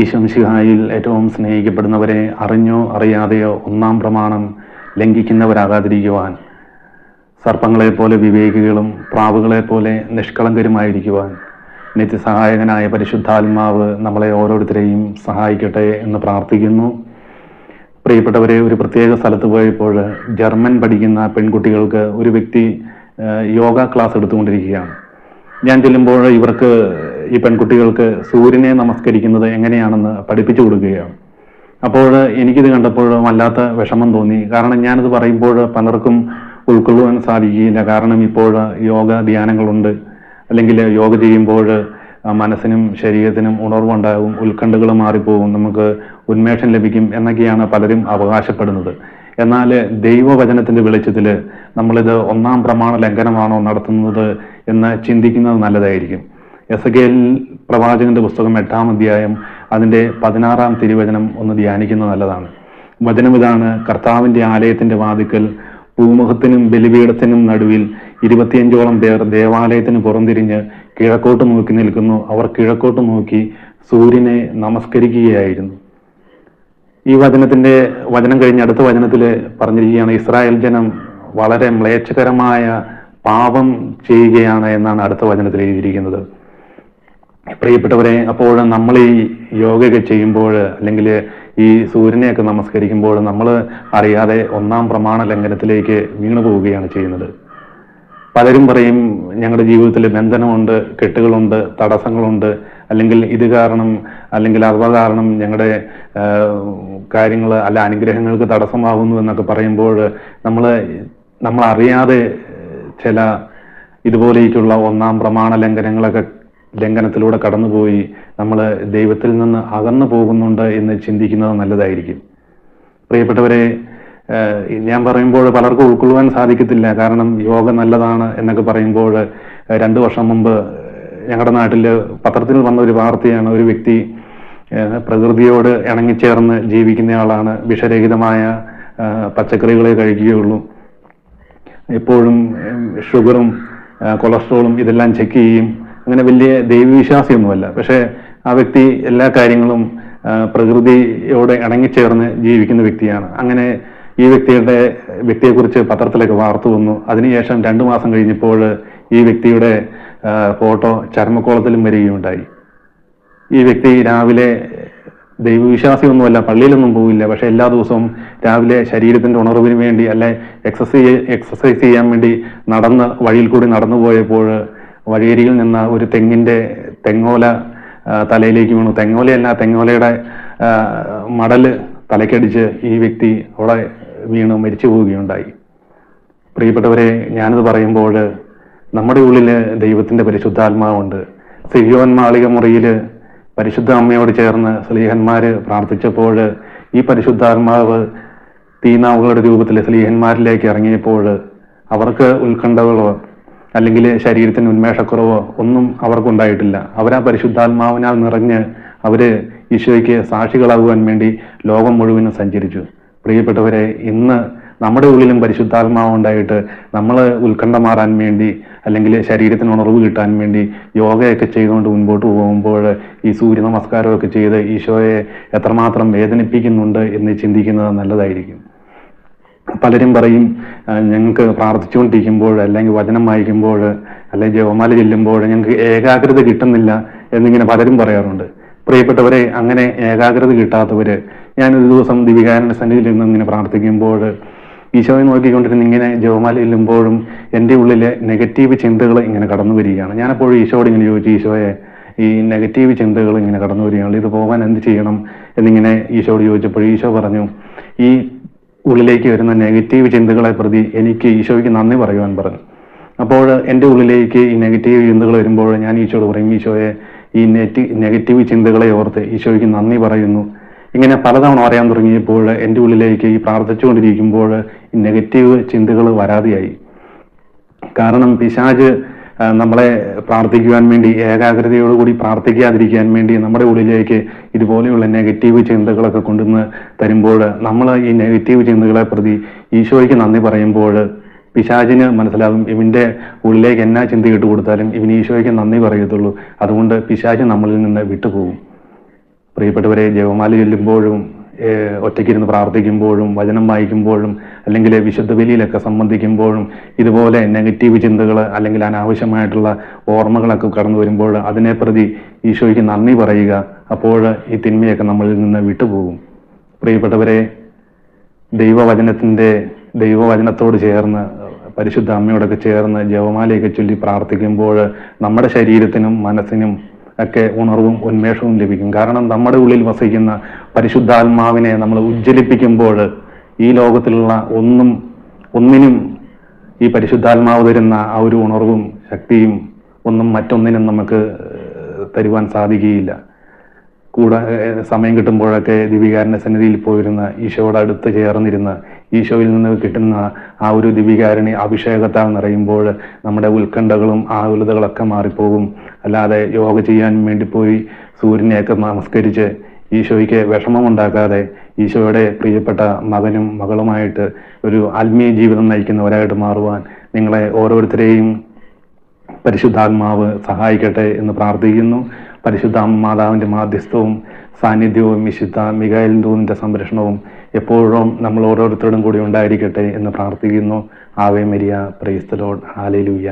ഈശംശിഹായിൽ ഏറ്റവും സ്നേഹിക്കപ്പെടുന്നവരെ അറിഞ്ഞോ അറിയാതെയോ ഒന്നാം പ്രമാണം ലംഘിക്കുന്നവരാകാതിരിക്കുവാൻ സർപ്പങ്ങളെപ്പോലെ വിവേകികളും പ്രാവുകളെപ്പോലെ നിഷ്കളങ്കരുമായിരിക്കുവാൻ നിത്യസഹായകനായ പരിശുദ്ധാത്മാവ് നമ്മളെ ഓരോരുത്തരെയും സഹായിക്കട്ടെ എന്ന് പ്രാർത്ഥിക്കുന്നു. പ്രിയപ്പെട്ടവരെ ഒരു പ്രത്യേക സ്ഥലത്ത് പോയപ്പോൾ ജർമ്മൻ പഠിക്കുന്ന പെൺകുട്ടികൾക്ക് ഒരു വ്യക്തി യോഗ ക്ലാസ് എടുത്തുകൊണ്ടിരിക്കുകയാണ്. ഞാൻ ചെല്ലുമ്പോൾ ഇവർക്ക് ഈ പെൺകുട്ടികൾക്ക് സൂര്യനെ നമസ്കരിക്കുന്നത് എങ്ങനെയാണെന്ന് പഠിപ്പിച്ചു കൊടുക്കുകയാണ്. അപ്പോൾ എനിക്കിത് കണ്ടപ്പോൾ വല്ലാത്ത വിഷമം തോന്നി. കാരണം ഞാനിത് പറയുമ്പോൾ പലർക്കും ഉൾക്കൊള്ളുവാൻ സാധിക്കുകയില്ല. കാരണം ഇപ്പോൾ യോഗ ധ്യാനങ്ങളുണ്ട്. അല്ലെങ്കിൽ യോഗ ചെയ്യുമ്പോൾ മനസ്സിനും ശരീരത്തിനും ഉണർവുണ്ടാകും. ഉത്കണ്ഠകൾ മാറിപ്പോകും. നമുക്ക് ഉന്മേഷം ലഭിക്കും എന്നൊക്കെയാണ് പലരും അവകാശപ്പെടുന്നത്. എന്നാൽ ദൈവവചനത്തിന്റെ വെളിച്ചത്തിൽ നമ്മളിത് ഒന്നാം പ്രമാണ ലംഘനമാണോ നടത്തുന്നത് എന്ന് ചിന്തിക്കുന്നത് നല്ലതായിരിക്കും. എസ് കെ എൽ പ്രവാചകന്റെ പുസ്തകം എട്ടാം അധ്യായം അതിന്റെ പതിനാറാം തിരുവചനം ഒന്ന് ധ്യാനിക്കുന്നത് നല്ലതാണ്. വചനം ഇതാണ് കർത്താവിന്റെ ആലയത്തിന്റെ വാതിക്കൽ. പൂമുഖത്തിനും ബലിപീഠത്തിനും നടുവിൽ ഇരുപത്തിയഞ്ചോളം പേർ ദേവാലയത്തിന് പുറംതിരിഞ്ഞ് കിഴക്കോട്ട് നോക്കി നിൽക്കുന്നു. അവർ കിഴക്കോട്ട് നോക്കി സൂര്യനെ നമസ്കരിക്കുകയായിരുന്നു. ഈ വചനത്തിന്റെ വചനം കഴിഞ്ഞ അടുത്ത വചനത്തിൽ പറഞ്ഞിരിക്കുകയാണ് ഇസ്രായേൽ ജനം വളരെ മ്ലേച്ഛകരമായ പാപം ചെയ്യുകയാണ് എന്നാണ് അടുത്ത വചനത്തിൽ എഴുതിയിരിക്കുന്നത്. പ്രിയപ്പെട്ടവരെ അപ്പോൾ നമ്മൾ ഈ യോഗയൊക്കെ ചെയ്യുമ്പോൾ അല്ലെങ്കിൽ ഈ സൂര്യനെയൊക്കെ നമസ്കരിക്കുമ്പോൾ നമ്മൾ അറിയാതെ ഒന്നാം പ്രമാണ ലംഘനത്തിലേക്ക് വീണു പോവുകയാണ് ചെയ്യുന്നത്. പലരും പറയും ഞങ്ങളുടെ ജീവിതത്തിൽ ബന്ധനമുണ്ട് കെട്ടുകളുണ്ട് തടസ്സങ്ങളുണ്ട്. അല്ലെങ്കിൽ ഇത് കാരണം അല്ലെങ്കിൽ അവ കാരണം ഞങ്ങളുടെ കാര്യങ്ങൾ അല്ല അനുഗ്രഹങ്ങൾക്ക് തടസ്സമാകുന്നു എന്നൊക്കെ പറയുമ്പോൾ നമ്മൾ നമ്മൾ അറിയാതെ ചില ഇതുപോലെയൊക്കെയുള്ള ഒന്നാം പ്രമാണ ലംഘനങ്ങളൊക്കെ ലംഘനത്തിലൂടെ കടന്നുപോയി നമ്മൾ ദൈവത്തിൽ നിന്ന് അകന്നു പോകുന്നുണ്ട് എന്ന് ചിന്തിക്കുന്നത് നല്ലതായിരിക്കും. പ്രിയപ്പെട്ടവരെ ഞാൻ പറയുമ്പോൾ പലർക്കും ഉൾക്കൊള്ളുവാൻ സാധിക്കത്തില്ല. കാരണം യോഗ നല്ലതാണ് എന്നൊക്കെ പറയുമ്പോൾ രണ്ടു വർഷം മുമ്പ് ഞങ്ങളുടെ നാട്ടിൽ പത്രത്തിൽ വന്ന ഒരു വാർത്തയാണ്. ഒരു വ്യക്തി പ്രകൃതിയോട് ഇണങ്ങിച്ചേർന്ന് ജീവിക്കുന്നയാളാണ്. വിഷരഹിതമായ പച്ചക്കറികളെ കഴിക്കുകയുള്ളൂ. എപ്പോഴും ഷുഗറും കൊളസ്ട്രോളും ഇതെല്ലാം ചെക്ക് ചെയ്യും. അങ്ങനെ വലിയ ദൈവവിശ്വാസിയൊന്നുമല്ല. പക്ഷേ ആ വ്യക്തി എല്ലാ കാര്യങ്ങളും പ്രകൃതിയോട് ഇണങ്ങിച്ചേർന്ന് ജീവിക്കുന്ന വ്യക്തിയാണ്. അങ്ങനെ ഈ വ്യക്തിയുടെ വ്യക്തിയെക്കുറിച്ച് പത്രത്തിലൊക്കെ വാർത്ത വന്നു. അതിനുശേഷം രണ്ടു മാസം കഴിഞ്ഞപ്പോൾ ഈ വ്യക്തിയുടെ ഫോട്ടോ ചർമ്മക്കോളത്തിലും വരികയുണ്ടായി. ഈ വ്യക്തി രാവിലെ ദൈവവിശ്വാസിയൊന്നുമല്ല പള്ളിയിലൊന്നും പോവില്ല. പക്ഷെ എല്ലാ ദിവസവും രാവിലെ ശരീരത്തിന്റെ ഉണർവിന് വേണ്ടി അല്ലെ എക്സസൈസ് എക്സസൈസ് ചെയ്യാൻ വേണ്ടി നടന്ന് വഴിയിൽ കൂടി നടന്നു പോയപ്പോൾ വഴിയരികിൽ നിന്ന് ഒരു തെങ്ങിന്റെ തെങ്ങോല തലയിലേക്ക് വീണു. തെങ്ങോലയല്ല തെങ്ങോലയുടെ മടൽ തലക്കടിച്ച് ഈ വ്യക്തി അവിടെ വീണ് മരിച്ചു പോവുകയുണ്ടായി. പ്രിയപ്പെട്ടവരെ ഞാനിത് പറയുമ്പോൾ നമ്മുടെ ഉള്ളിൽ ദൈവത്തിന്റെ പരിശുദ്ധാത്മാവുണ്ട്. സിയോൻ മാളിക മുറിയിൽ പരിശുദ്ധ അമ്മയോട് ചേർന്ന് സ്ലീഹന്മാർ പ്രാർത്ഥിച്ചപ്പോൾ ഈ പരിശുദ്ധാത്മാവ് തീനാവുകളുടെ രൂപത്തിൽ സ്ലീഹന്മാരിലേക്ക് ഇറങ്ങിയപ്പോൾ അവർക്ക് ഉത്കണ്ഠകളോ അല്ലെങ്കിൽ ശരീരത്തിന് ഉന്മേഷക്കുറവോ ഒന്നും അവർക്കുണ്ടായിട്ടില്ല. അവരാ പരിശുദ്ധാത്മാവിനാൽ നിറഞ്ഞ് അവർ ഈശോയ്ക്ക് സാക്ഷികളാകുവാൻ വേണ്ടി ലോകം മുഴുവനും സഞ്ചരിച്ചു. പ്രിയപ്പെട്ടവരെ ഇന്ന് നമ്മുടെ ഉള്ളിലും പരിശുദ്ധാത്മാവ് ഉണ്ടായിട്ട് നമ്മൾ ഉത്കണ്ഠ മാറാൻ വേണ്ടി അല്ലെങ്കിൽ ശരീരത്തിന് ഉണർവ് കിട്ടാൻ വേണ്ടി യോഗയൊക്കെ ചെയ്തുകൊണ്ട് മുൻപോട്ട് പോകുമ്പോൾ ഈ സൂര്യ നമസ്കാരമൊക്കെ ചെയ്ത് ഈശോയെ എത്രമാത്രം വേദനിപ്പിക്കുന്നുണ്ട് എന്ന് ചിന്തിക്കുന്നത് നല്ലതായിരിക്കും. പലരും പറയും ഞങ്ങൾക്ക് പ്രാർത്ഥിച്ചുകൊണ്ടിരിക്കുമ്പോൾ അല്ലെങ്കിൽ വചനം വായിക്കുമ്പോൾ അല്ലെങ്കിൽ ജപമാല ചെല്ലുമ്പോൾ ഞങ്ങൾക്ക് ഏകാഗ്രത കിട്ടുന്നില്ല എന്നിങ്ങനെ പലരും പറയാറുണ്ട്. പ്രിയപ്പെട്ടവരെ അങ്ങനെ ഏകാഗ്രത കിട്ടാത്തവര് ഞാനൊരു ദിവസം ദിവികാരന്റെ സന്നിധിയിൽ നിന്ന് ഇങ്ങനെ പ്രാർത്ഥിക്കുമ്പോൾ ഈശോയെ നോക്കിക്കൊണ്ടിരുന്ന് ഇങ്ങനെ ജപമാല ചെല്ലുമ്പോഴും എന്റെ ഉള്ളിലെ നെഗറ്റീവ് ചിന്തകൾ ഇങ്ങനെ കടന്നു വരികയാണ്. ഞാനപ്പോഴും ഈശോയോട് ഇങ്ങനെ ചോദിച്ചു ഈശോയെ ഈ നെഗറ്റീവ് ചിന്തകൾ ഇങ്ങനെ കടന്നു വരികയാണ് ഇത് പോകാൻ എന്ത് ചെയ്യണം? എന്നിങ്ങനെ ഈശോയോട് ചോദിച്ചപ്പോൾ ഈശോ പറഞ്ഞു ഈ ഉള്ളിലേക്ക് വരുന്ന നെഗറ്റീവ് ചിന്തകളെ പ്രതി എനിക്ക് ഈശോയ്ക്ക് നന്ദി പറയുവാൻ പറഞ്ഞു. അപ്പോൾ എന്റെ ഉള്ളിലേക്ക് ഈ നെഗറ്റീവ് ചിന്തകൾ വരുമ്പോൾ ഞാൻ ഈശോയോട് പറയും ഈശോയെ ഈ നെഗറ്റീവ് ചിന്തകളെ ഓർത്ത് ഈശോയ്ക്ക് നന്ദി പറയുന്നു. ഇങ്ങനെ പലതവണ പറയാൻ തുടങ്ങിയപ്പോൾ എന്റെ ഉള്ളിലേക്ക് ഈ പ്രാർത്ഥിച്ചുകൊണ്ടിരിക്കുമ്പോൾ നെഗറ്റീവ് ചിന്തകൾ വരാതെയായി. കാരണം പിശാജ് നമ്മളെ പ്രാർത്ഥിക്കുവാൻ വേണ്ടി ഏകാഗ്രതയോടുകൂടി പ്രാർത്ഥിക്കാതിരിക്കാൻ വേണ്ടി നമ്മുടെ ഉള്ളിലേക്ക് ഇതുപോലെയുള്ള നെഗറ്റീവ് ചിന്തകളൊക്കെ കൊണ്ടുവന്ന് തരുമ്പോൾ നമ്മൾ ഈ നെഗറ്റീവ് ചിന്തകളെ പ്രതി ഈശോയ്ക്ക് നന്ദി പറയുമ്പോൾ പിശാചിന് മനസ്സിലാകും ഇവന്റെ ഉള്ളിലേക്ക് എന്നാ ചിന്ത ഇട്ട് കൊടുത്താലും ഇവന് ഈശോയ്ക്ക് നന്ദി പറയത്തുള്ളൂ. അതുകൊണ്ട് പിശാച് നമ്മളിൽ നിന്ന് വിട്ടുപോകും. പ്രിയപ്പെട്ടവരെ ജപമാല ചൊല്ലുമ്പോഴും ഒറ്റയ്ക്കിരുന്ന് പ്രാർത്ഥിക്കുമ്പോഴും വചനം വായിക്കുമ്പോഴും അല്ലെങ്കിൽ വിശുദ്ധ ബലിയിലൊക്കെ സംബന്ധിക്കുമ്പോഴും ഇതുപോലെ നെഗറ്റീവ് ചിന്തകൾ അല്ലെങ്കിൽ അനാവശ്യമായിട്ടുള്ള ഓർമ്മകളൊക്കെ കടന്നു വരുമ്പോൾ അതിനെ പ്രതി ഈശോയ്ക്ക് നന്ദി പറയുക. അപ്പോൾ ഈ തിന്മയൊക്കെ നമ്മളിൽ നിന്ന് വിട്ടുപോകും. പ്രിയപ്പെട്ടവരെ ദൈവവചനത്തിന്റെ ദൈവവചനത്തോട് ചേർന്ന് പരിശുദ്ധ അമ്മയോടൊക്കെ ചേർന്ന് ജപമാലയൊക്കെ ചൊല്ലി പ്രാർത്ഥിക്കുമ്പോൾ നമ്മുടെ ശരീരത്തിനും മനസ്സിനും ഒക്കെ ഉണർവും ഉന്മേഷവും ലഭിക്കും. കാരണം നമ്മുടെ ഉള്ളിൽ വസിക്കുന്ന പരിശുദ്ധാത്മാവിനെ നമ്മൾ ഉജ്ജ്വലിപ്പിക്കുമ്പോൾ ഈ ലോകത്തിലുള്ള ഒന്നും ഒന്നിനും ഈ പരിശുദ്ധാത്മാവ് തരുന്ന ആ ഒരു ഉണർവും ശക്തിയും ഒന്നും മറ്റൊന്നിനും നമുക്ക് തരുവാൻ സാധിക്കുകയില്ല. കൂടെ സമയം കിട്ടുമ്പോഴൊക്കെ ദിവികാരന്റെ സന്നിധിയിൽ പോയിരുന്ന ഈശോയോട് അടുത്ത് ചേർന്നിരുന്ന് ഈശോയിൽ നിന്ന് കിട്ടുന്ന ആ ഒരു ദിവികാരണി അഭിഷേകത്താൽ നിറയുമ്പോൾ നമ്മുടെ ഉത്കണ്ഠകളും ആകുലതകളൊക്കെ മാറിപ്പോകും. അല്ലാതെ യോഗ ചെയ്യാൻ വേണ്ടി പോയി സൂര്യനെയൊക്കെ നമസ്കരിച്ച് ഈശോയ്ക്ക് വിഷമമുണ്ടാക്കാതെ ഈശോയുടെ പ്രിയപ്പെട്ട മകനും മകളുമായിട്ട് ഒരു ആത്മീയ ജീവിതം നയിക്കുന്നവരായിട്ട് മാറുവാൻ നിങ്ങളെ ഓരോരുത്തരെയും പരിശുദ്ധാത്മാവ് സഹായിക്കട്ടെ എന്ന് പ്രാർത്ഥിക്കുന്നു. പരിശുദ്ധ മാതാവിന്റെ മാധ്യസ്ഥവും സാന്നിധ്യവും വിശുദ്ധ മികായൽ ദൂതിന്റെ സംരക്ഷണവും എപ്പോഴും നമ്മൾ ഓരോരുത്തരോടും കൂടി ഉണ്ടായിരിക്കട്ടെ എന്ന് പ്രാർത്ഥിക്കുന്നു. Ave Maria praise the Lord hallelujah